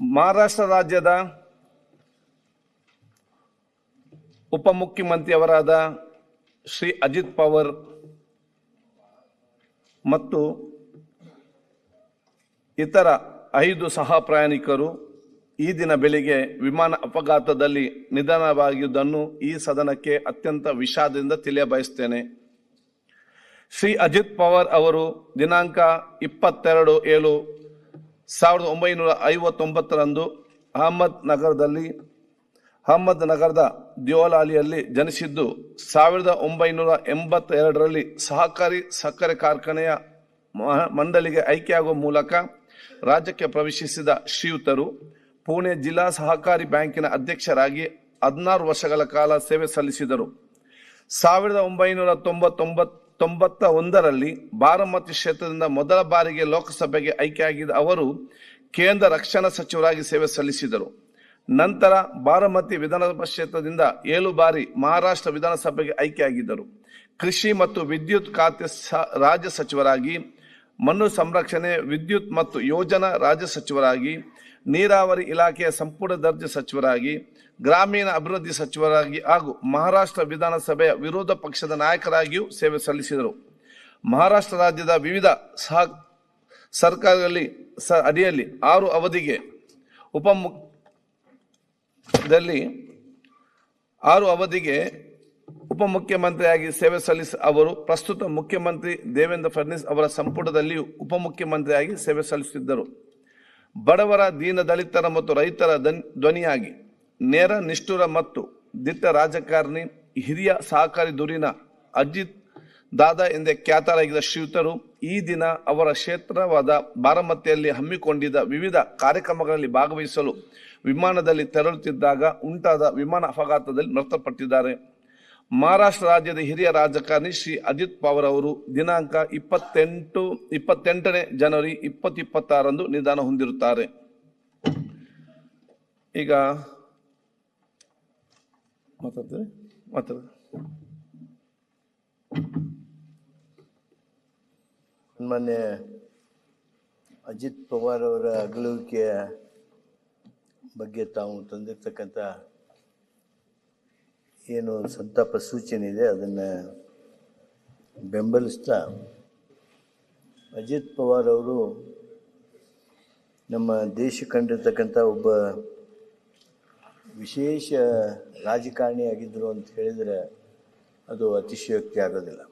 ಮಹಾರಾಷ್ಟ್ರ ರಾಜ್ಯದ ಉಪಮುಖ್ಯಮಂತ್ರಿಯವರಾದ ಶ್ರೀ ಅಜಿತ್ ಪವಾರ್ ಮತ್ತು ಇತರ ಐದು ಸಹ ಪ್ರಯಾಣಿಕರು ಈ ದಿನ ಬೆಳಿಗ್ಗೆ ವಿಮಾನ ಅಪಘಾತದಲ್ಲಿ ನಿಧನವಾಗಿದ್ದನ್ನು ಈ ಸದನಕ್ಕೆ ಅತ್ಯಂತ ವಿಷಾದದಿಂದ ತಿಳಿಯಬಯಸ್ತೇನೆ ಶ್ರೀ ಅಜಿತ್ ಪವಾರ್ ಅವರು ದಿನಾಂಕ ಇಪ್ಪತ್ತೆರಡು ಏಳು ಸಾವಿರದ ಒಂಬೈನೂರ ಐವತ್ತೊಂಬತ್ತರಂದು ಅಹಮದ್ ನಗರದಲ್ಲಿ, ಅಹಮದ್ ನಗರದ ದಿಯೋಲಾಲಿಯಲ್ಲಿ ಜನಿಸಿದ್ದು ಸಾವಿರದ ಒಂಬೈನೂರ ಎಂಬತ್ತೆರಡರಲ್ಲಿ ಸಹಕಾರಿ ಸಕ್ಕರೆ ಕಾರ್ಖಾನೆಯ ಮಂಡಳಿಗೆ ಆಯ್ಕೆಯಾಗುವ ಮೂಲಕ ರಾಜ್ಯಕ್ಕೆ ಪ್ರವೇಶಿಸಿದ ಶ್ರೀಯುತರು ಪುಣೆ ಜಿಲ್ಲಾ ಸಹಕಾರಿ ಬ್ಯಾಂಕಿನ ಅಧ್ಯಕ್ಷರಾಗಿ ಹದಿನಾರು ವರ್ಷಗಳ ಕಾಲ ಸೇವೆ ಸಲ್ಲಿಸಿದರು. ಸಾವಿರದ ಒಂಬೈನೂರ ತೊಂಬತ್ತೊಂಬತ್ ತೊಂಬತ್ತ ಒಂದರಲ್ಲಿ ಬಾರಾಮತಿ ಕ್ಷೇತ್ರದಿಂದ ಮೊದಲ ಬಾರಿಗೆ ಲೋಕಸಭೆಗೆ ಆಯ್ಕೆಯಾಗಿದ್ದ ಅವರು ಕೇಂದ್ರ ರಕ್ಷಣಾ ಸಚಿವರಾಗಿ ಸೇವೆ ಸಲ್ಲಿಸಿದರು. ನಂತರ ಬಾರಾಮತಿ ವಿಧಾನಸಭಾ ಕ್ಷೇತ್ರದಿಂದ ಏಳು ಬಾರಿ ಮಹಾರಾಷ್ಟ್ರ ವಿಧಾನಸಭೆಗೆ ಆಯ್ಕೆಯಾಗಿದ್ದರು. ಕೃಷಿ ಮತ್ತು ವಿದ್ಯುತ್ ಖಾತೆ ರಾಜ್ಯ ಸಚಿವರಾಗಿ, ಮಣ್ಣು ಸಂರಕ್ಷಣೆ, ವಿದ್ಯುತ್ ಮತ್ತು ಯೋಜನಾ ರಾಜ್ಯ ಸಚಿವರಾಗಿ ನೀರಾವರಿ ಇಲಾಖೆಯ ಸಂಪುಟ ದರ್ಜೆ ಸಚಿವರಾಗಿ, ಗ್ರಾಮೀಣ ಅಭಿವೃದ್ಧಿ ಸಚಿವರಾಗಿ ಹಾಗೂ ಮಹಾರಾಷ್ಟ್ರ ವಿಧಾನಸಭೆಯ ವಿರೋಧ ಪಕ್ಷದ ನಾಯಕರಾಗಿಯೂ ಸೇವೆ ಸಲ್ಲಿಸಿದರು. ಮಹಾರಾಷ್ಟ್ರ ರಾಜ್ಯದ ವಿವಿಧ ಸಹ ಸರ್ಕಾರದಲ್ಲಿ ಸ ಅಡಿಯಲ್ಲಿ ಆರು ಅವಧಿಗೆ ಉಪಮುಖ್ಯದಲ್ಲಿ ದಲ್ಲಿ ಆರು ಅವಧಿಗೆ ಉಪಮುಖ್ಯಮಂತ್ರಿಯಾಗಿ ಸೇವೆ ಸಲ್ಲಿಸ ಅವರು ಪ್ರಸ್ತುತ ಮುಖ್ಯಮಂತ್ರಿ ದೇವೇಂದ್ರ ಫಡ್ನವೀಸ್ ಅವರ ಸಂಪುಟದಲ್ಲಿಯೂ ಉಪಮುಖ್ಯಮಂತ್ರಿಯಾಗಿ ಸೇವೆ ಸಲ್ಲಿಸುತ್ತಿದ್ದರು. ಬಡವರ ದೀನ ದಲಿತರ ಮತ್ತು ರೈತರ ಧ್ವನಿಯಾಗಿ, ನೇರ, ನಿಷ್ಠುರ ಮತ್ತು ದಿಟ್ಟ ರಾಜಕಾರಣಿ, ಹಿರಿಯ ಸಹಕಾರಿ ದುರಿನ ಅಜಿತ್ ದಾದಾ ಎಂದೇ ಖ್ಯಾತರಾಗಿದ್ದ ಶ್ರೀಯುತರು ಈ ದಿನ ಅವರ ಕ್ಷೇತ್ರವಾದ ಬಾರಾಮತಿಯಲ್ಲಿ ಹಮ್ಮಿಕೊಂಡಿದ್ದ ವಿವಿಧ ಕಾರ್ಯಕ್ರಮಗಳಲ್ಲಿ ಭಾಗವಹಿಸಲು ವಿಮಾನದಲ್ಲಿ ತೆರಳುತ್ತಿದ್ದಾಗ ಉಂಟಾದ ವಿಮಾನ ಅಪಘಾತದಲ್ಲಿ ಮೃತಪಟ್ಟಿದ್ದಾರೆ. ಮಹಾರಾಷ್ಟ್ರ ರಾಜ್ಯದ ಹಿರಿಯ ರಾಜಕಾರಣಿ ಶ್ರೀ ಅಜಿತ್ ಪವಾರ್ ಅವರು ದಿನಾಂಕ ಇಪ್ಪತ್ತೆಂಟು, ಇಪ್ಪತ್ತೆಂಟನೇ ಜನವರಿ ಇಪ್ಪತ್ತು ಇಪ್ಪತ್ತಾರಂದು ನಿಧನ ಹೊಂದಿರುತ್ತಾರೆ. ಈಗ ಮಾತಾಡ್ತೇವೆ ಮಾತಾಡ ಮೊನ್ನೆ ಅಜಿತ್ ಪವಾರ್ ಅವರ ಅಗಲುವಿಕೆಯ ಬಗ್ಗೆ ತಾವು ತಂದಿರ್ತಕ್ಕಂಥ ಏನು ಸಂತಾಪ ಸೂಚನೆ ಇದೆ, ಅದನ್ನು ಬೆಂಬಲಿಸ್ತಾ ಅಜಿತ್ ಪವಾರ್ ಅವರು ನಮ್ಮ ದೇಶ ಕಂಡಿರ್ತಕ್ಕಂಥ ಒಬ್ಬ ವಿಶೇಷ ರಾಜಕಾರಣಿ ಆಗಿದ್ದರು ಅಂತ ಹೇಳಿದರೆ ಅದು ಅತಿಶಯೋಕ್ತಿ ಆಗೋದಿಲ್ಲ.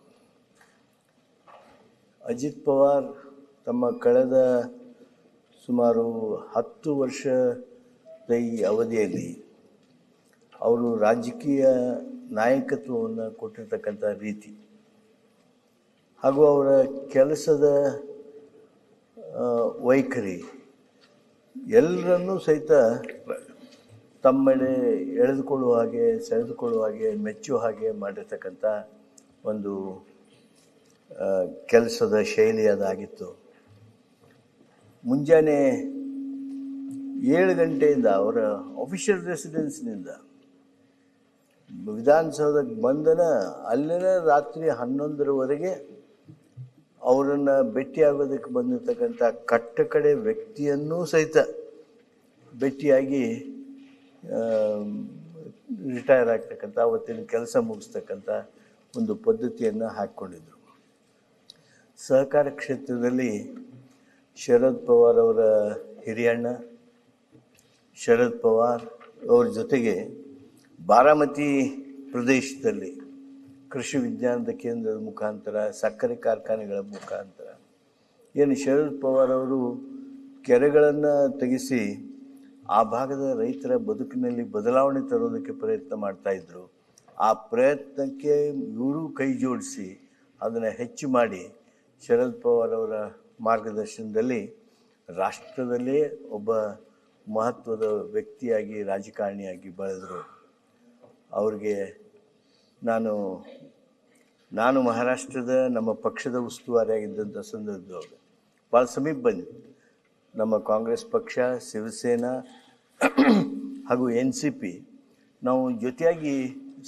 ಅಜಿತ್ ಪವಾರ್ ತಮ್ಮ ಕಳೆದ ಸುಮಾರು ಹತ್ತು ವರ್ಷದ ಈ ಅವಧಿಯಲ್ಲಿ ಅವರು ರಾಜಕೀಯ ನಾಯಕತ್ವವನ್ನು ಕೊಟ್ಟಿರ್ತಕ್ಕಂಥ ರೀತಿ. ಹಾಗೂ ಅವರ ಕೆಲಸದ ವೈಖರಿ, ಎಲ್ಲರನ್ನೂ ಸಹಿತ ತಮ್ಮೆಡೆ ಎಳೆದುಕೊಳ್ಳುವ ಹಾಗೆ, ಸೆಳೆದುಕೊಳ್ಳುವ ಹಾಗೆ, ಮೆಚ್ಚುವ ಹಾಗೆ ಮಾಡಿರ್ತಕ್ಕಂಥ ಒಂದು ಕೆಲಸದ ಶೈಲಿ ಅದಾಗಿತ್ತು. ಮುಂಜಾನೆ ಏಳು ಗಂಟೆಯಿಂದ ಅವರ ಆಫೀಷಿಯಲ್ ರೆಸಿಡೆನ್ಸ್ನಿಂದ ವಿಧಾನಸೌಧಕ್ಕೆ ಬಂದನ ಅಲ್ಲಿನ ರಾತ್ರಿ ಹನ್ನೊಂದರವರೆಗೆ ಅವರನ್ನು ಭೇಟಿಯಾಗೋದಕ್ಕೆ ಬಂದಿರತಕ್ಕಂಥ ಕಟ್ಟ ಕಡೆ ವ್ಯಕ್ತಿಯನ್ನೂ ಸಹಿತ ಭೇಟಿಯಾಗಿ ರಿಟೈರ್ ಆಗ್ತಕ್ಕಂಥ, ಅವತ್ತಿನ ಕೆಲಸ ಮುಗಿಸ್ತಕ್ಕಂಥ ಒಂದು ಪದ್ಧತಿಯನ್ನು ಹಾಕ್ಕೊಂಡಿದ್ರು. ಸಹಕಾರ ಕ್ಷೇತ್ರದಲ್ಲಿ ಶರದ್ ಪವಾರ್ ಅವರ ಹಿರಿಯಣ್ಣ, ಶರದ್ ಪವಾರ್ ಅವ್ರ ಜೊತೆಗೆ ಬಾರಾಮತಿ ಪ್ರದೇಶದಲ್ಲಿ ಕೃಷಿ ವಿಜ್ಞಾನದ ಕೇಂದ್ರದ ಮುಖಾಂತರ, ಸಕ್ಕರೆ ಕಾರ್ಖಾನೆಗಳ ಮುಖಾಂತರ, ಏನು ಶರದ್ ಪವಾರ್ ಅವರು ಕೆರೆಗಳನ್ನು ತೆಗೆಸಿ ಆ ಭಾಗದ ರೈತರ ಬದುಕಿನಲ್ಲಿ ಬದಲಾವಣೆ ತರೋದಕ್ಕೆ ಪ್ರಯತ್ನ ಮಾಡ್ತಾಯಿದ್ರು ಆ ಪ್ರಯತ್ನಕ್ಕೆ ಇವರು ಕೈ ಜೋಡಿಸಿ ಅದನ್ನು ಹೆಚ್ಚು ಮಾಡಿ ಶರದ್ ಪವಾರ್ ಅವರ ಮಾರ್ಗದರ್ಶನದಲ್ಲಿ ರಾಷ್ಟ್ರದಲ್ಲೇ ಒಬ್ಬ ಮಹತ್ವದ ವ್ಯಕ್ತಿಯಾಗಿ, ರಾಜಕಾರಣಿಯಾಗಿ ಬೆಳೆದರು. ಅವ್ರಿಗೆ ನಾನು ನಾನು ಮಹಾರಾಷ್ಟ್ರದ ನಮ್ಮ ಪಕ್ಷದ ಉಸ್ತುವಾರಿಯಾಗಿದ್ದಂಥ ಸಂದರ್ಭದೊಳಗೆ ಭಾಳ ಸಮೀಪ ಬಂದಿತ್ತು ನಮ್ಮ ಕಾಂಗ್ರೆಸ್ ಪಕ್ಷ, ಶಿವಸೇನಾ ಹಾಗೂ ಎನ್ ಸಿ ಪಿ ನಾವು ಜೊತೆಯಾಗಿ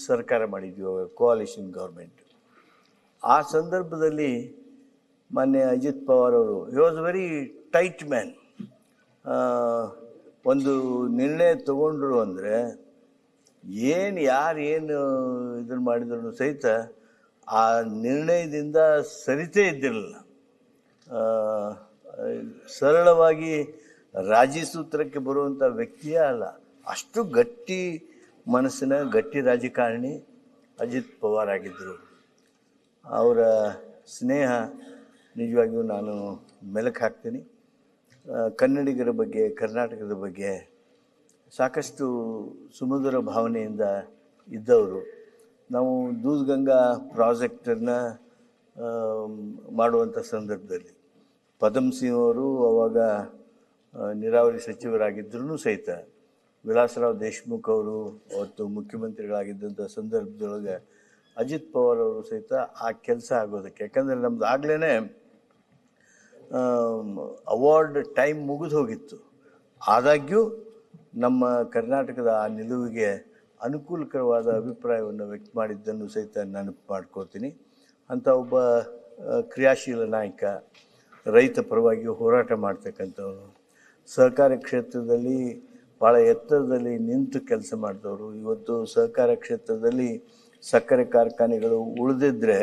ಸರ್ಕಾರ ಮಾಡಿದ್ವಿ ಕೋalition ಗೌರ್ಮೆಂಟ್ ಆ ಸಂದರ್ಭದಲ್ಲಿ ಮಾನ್ಯ ಅಜಿತ್ ಪವಾರ್ ಅವರು he was very tight man ಒಂದು ನಿರ್ಣಯ ತಗೊಂಡ್ರು ಅಂದರೆ ಏನು ಯಾರು ಏನು ಇದನ್ನು ಮಾಡಿದ್ರು ಸಹಿತ ಆ ನಿರ್ಣಯದಿಂದ ಸರಿತೇ ಇದ್ದಿರಲಿಲ್ಲ. ಸರಳವಾಗಿ ರಾಜಿ ಸೂತ್ರಕ್ಕೆ ಬರುವಂಥ ವ್ಯಕ್ತಿಯೇ ಅಲ್ಲ, ಅಷ್ಟು ಗಟ್ಟಿ ಮನಸ್ಸಿನ ಗಟ್ಟಿ ರಾಜಕಾರಣಿ ಅಜಿತ್ ಪವಾರ್ ಆಗಿದ್ದರು ಅವರ ಸ್ನೇಹ ನಿಜವಾಗಿಯೂ ನಾನು ಮೆಲುಕು ಹಾಕ್ತೀನಿ. ಕನ್ನಡಿಗರ ಬಗ್ಗೆ, ಕರ್ನಾಟಕದ ಬಗ್ಗೆ ಸಾಕಷ್ಟು ಸುಮಧುರ ಭಾವನೆಯಿಂದ ಇದ್ದವರು. ನಾವು ದೂದ್ಗಂಗಾ ಪ್ರಾಜೆಕ್ಟನ್ನು ಮಾಡುವಂಥ ಸಂದರ್ಭದಲ್ಲಿ. ಪದಮ್ ಸಿಂಗ್ ಅವರು ಅವಾಗ ನೀರಾವರಿ ಸಚಿವರಾಗಿದ್ದರೂ ಸಹಿತ. ವಿಲಾಸರಾವ್ ದೇಶ್ಮುಖ್ ಅವರು ಅವತ್ತು ಮುಖ್ಯಮಂತ್ರಿಗಳಾಗಿದ್ದಂಥ ಸಂದರ್ಭದೊಳಗೆ ಅಜಿತ್ ಪವಾರ್ ಅವರು ಸಹಿತ ಆ ಕೆಲಸ ಆಗೋದಕ್ಕೆ. ಯಾಕಂದರೆ ನಮ್ದು ಆಗಲೇ ಅವಾರ್ಡ್ ಟೈಮ್ ಮುಗಿದು ಹೋಗಿತ್ತು. ಆದಾಗ್ಯೂ ನಮ್ಮ ಕರ್ನಾಟಕದ ಆ ನಿಲುವಿಗೆ ಅನುಕೂಲಕರವಾದ ಅಭಿಪ್ರಾಯವನ್ನು ವ್ಯಕ್ತ ಮಾಡಿದ್ದನ್ನು ಸಹಿತ ನೆನಪು ಮಾಡ್ಕೋತೀನಿ ಅಂಥ ಒಬ್ಬ ಕ್ರಿಯಾಶೀಲ ನಾಯಕ, ರೈತ ಪರವಾಗಿ ಹೋರಾಟ ಮಾಡ್ತಕ್ಕಂಥವ್ರು, ಸಹಕಾರ ಕ್ಷೇತ್ರದಲ್ಲಿ ಭಾಳ ಎತ್ತರದಲ್ಲಿ ನಿಂತು ಕೆಲಸ ಮಾಡಿದವರು, ಇವತ್ತು ಸಹಕಾರ ಕ್ಷೇತ್ರದಲ್ಲಿ ಸಕ್ಕರೆ ಕಾರ್ಖಾನೆಗಳು ಉಳಿದಿದ್ದರೆ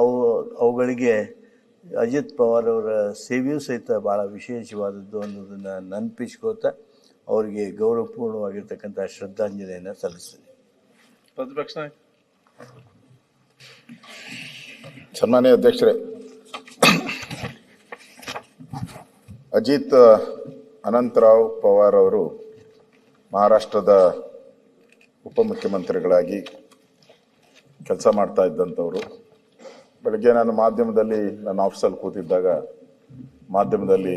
ಅವು, ಅವುಗಳಿಗೆ ಅಜಿತ್ ಪವಾರ್ ಅವರ ಸೇವೆಯೂ ಸಹಿತ ಭಾಳ ವಿಶೇಷವಾದದ್ದು ಅನ್ನೋದನ್ನು ನೆನಪಿಸ್ಕೋತಾ ಅವರಿಗೆ ಗೌರವಪೂರ್ಣವಾಗಿರ್ತಕ್ಕಂಥ ಶ್ರದ್ಧಾಂಜಲಿಯನ್ನು ಸಲ್ಲಿಸ್ತೀನಿ. ಪ್ರತಿಪಕ್ಷ ಸನ್ಮಾನ್ಯ ಅಧ್ಯಕ್ಷರೇ ಅಜಿತ್ ಅನಂತರಾವ್ ಪವಾರ್ ಅವರು ಮಹಾರಾಷ್ಟ್ರದ ಉಪಮುಖ್ಯಮಂತ್ರಿಗಳಾಗಿ ಕೆಲಸ ಮಾಡ್ತಾ ಇದ್ದಂಥವರು. ಬೆಳಗ್ಗೆ ನಾನು ಮಾಧ್ಯಮದಲ್ಲಿ ನನ್ನ ಆಫೀಸಲ್ಲಿ ಕೂತಿದ್ದಾಗ ಮಾಧ್ಯಮದಲ್ಲಿ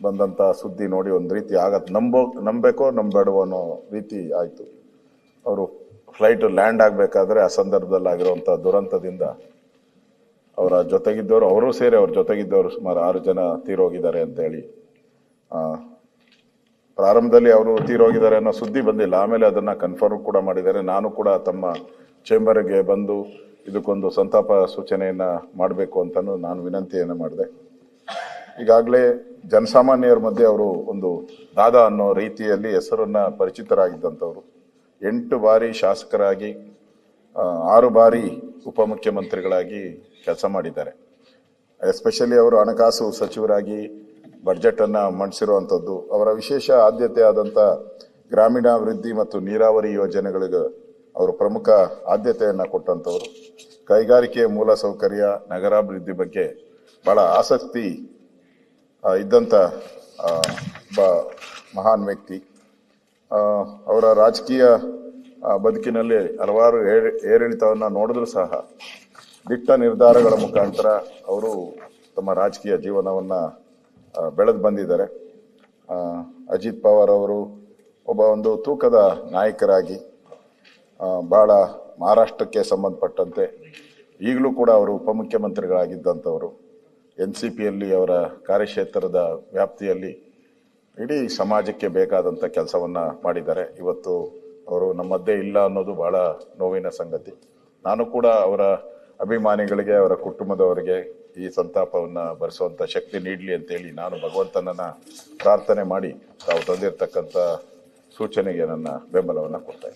ಬಂದಂಥ ಸುದ್ದಿ ನೋಡಿ ಒಂದು ರೀತಿ ಆಗತ್ತೆ ನಂಬೋ, ನಂಬೇಕೋ ನಂಬೇಡವೋ ಅನ್ನೋ ರೀತಿ ಆಯಿತು. ಅವರು ಫ್ಲೈಟ್ ಲ್ಯಾಂಡ್ ಆಗಬೇಕಾದ್ರೆ ಆ ಸಂದರ್ಭದಲ್ಲಿ ಆಗಿರುವಂಥ ದುರಂತದಿಂದ ಅವರ ಜೊತೆಗಿದ್ದವರು, ಅವರು ಸೇರಿ ಅವ್ರ ಜೊತೆಗಿದ್ದವರು ಸುಮಾರು ಆರು ಜನ ತೀರೋಗಿದ್ದಾರೆ ಅಂತೇಳಿ. ಪ್ರಾರಂಭದಲ್ಲಿ ಅವರು ತೀರೋಗಿದ್ದಾರೆ ಅನ್ನೋ ಸುದ್ದಿ ಬಂದಿಲ್ಲ. ಆಮೇಲೆ ಅದನ್ನ ಕನ್ಫರ್ಮ್ ಕೂಡ ಮಾಡಿದ್ದಾರೆ. ನಾನು ಕೂಡ ತಮ್ಮ ಚೇಂಬರ್ಗೆ ಬಂದು ಇದಕ್ಕೊಂದು ಸಂತಾಪ ಸೂಚನೆಯನ್ನ ಮಾಡಬೇಕು ಅಂತಲೂ ನಾನು ವಿನಂತಿಯನ್ನು ಮಾಡಿದೆ. ಈಗಾಗಲೇ ಜನಸಾಮಾನ್ಯರ ಮಧ್ಯೆ ಅವರು ಒಂದು ದಾದಾ ಅನ್ನೋ ರೀತಿಯಲ್ಲಿ ಹೆಸರನ್ನು ಪರಿಚಿತರಾಗಿದ್ದಂಥವ್ರು. ಎಂಟು ಬಾರಿ ಶಾಸಕರಾಗಿ ಆರು ಬಾರಿ ಉಪಮುಖ್ಯಮಂತ್ರಿಗಳಾಗಿ ಕೆಲಸ ಮಾಡಿದ್ದಾರೆ. ಎಸ್ಪೆಷಲಿ ಅವರು ಹಣಕಾಸು ಸಚಿವರಾಗಿ ಬಡ್ಜೆಟನ್ನು ಮಂಡಿಸಿರುವಂಥದ್ದು, ಅವರ ವಿಶೇಷ ಆದ್ಯತೆ ಆದಂಥ ಗ್ರಾಮೀಣಾಭಿವೃದ್ಧಿ ಮತ್ತು ನೀರಾವರಿ ಯೋಜನೆಗಳಿಗೆ ಅವರು ಪ್ರಮುಖ ಆದ್ಯತೆಯನ್ನು ಕೊಟ್ಟಂಥವ್ರು. ಕೈಗಾರಿಕೆಯ ಮೂಲ ಸೌಕರ್ಯ ನಗರಾಭಿವೃದ್ಧಿ ಬಗ್ಗೆ ಬಹಳ ಆಸಕ್ತಿ ಇದ್ದಂಥ ಒಬ್ಬ ಮಹಾನ್ ವ್ಯಕ್ತಿ. ಅವರ ರಾಜಕೀಯ ಬದುಕಿನಲ್ಲಿ ಹಲವಾರು ಏರಿಳಿತವನ್ನು ನೋಡಿದ್ರೂ ಸಹ ದಿಟ್ಟ ನಿರ್ಧಾರಗಳ ಮುಖಾಂತರ ಅವರು ತಮ್ಮ ರಾಜಕೀಯ ಜೀವನವನ್ನು ಬೆಳೆದು ಬಂದಿದ್ದಾರೆ. ಅಜಿತ್ ಪವಾರ್ ಅವರು ಒಬ್ಬ ಒಂದು ತೂಕದ ನಾಯಕರಾಗಿ ಭಾಳ ಮಹಾರಾಷ್ಟ್ರಕ್ಕೆ ಸಂಬಂಧಪಟ್ಟಂತೆ ಈಗಲೂ ಕೂಡ ಅವರು ಉಪಮುಖ್ಯಮಂತ್ರಿಗಳಾಗಿದ್ದಂಥವರು. ಎನ್ ಸಿ ಪಿಯಲ್ಲಿ ಅವರ ಕಾರ್ಯಕ್ಷೇತ್ರದ ವ್ಯಾಪ್ತಿಯಲ್ಲಿ ಇಡೀ ಸಮಾಜಕ್ಕೆ ಬೇಕಾದಂಥ ಕೆಲಸವನ್ನು ಮಾಡಿದ್ದಾರೆ. ಇವತ್ತು ಅವರು ನಮ್ಮದ್ದೇ ಇಲ್ಲ ಅನ್ನೋದು ಬಹಳ ನೋವಿನ ಸಂಗತಿ. ನಾನು ಕೂಡ ಅವರ ಅಭಿಮಾನಿಗಳಿಗೆ, ಅವರ ಕುಟುಂಬದವರಿಗೆ ಈ ಸಂತಾಪವನ್ನು ಭರಿಸುವಂಥ ಶಕ್ತಿ ನೀಡಲಿ ಅಂತೇಳಿ ನಾನು ಭಗವಂತನನ್ನು ಪ್ರಾರ್ಥನೆ ಮಾಡಿ ತಾವು ತಂದಿರತಕ್ಕಂಥ ಸೂಚನೆಗೆ ನನ್ನ ಬೆಂಬಲವನ್ನು ಕೊಡ್ತಾ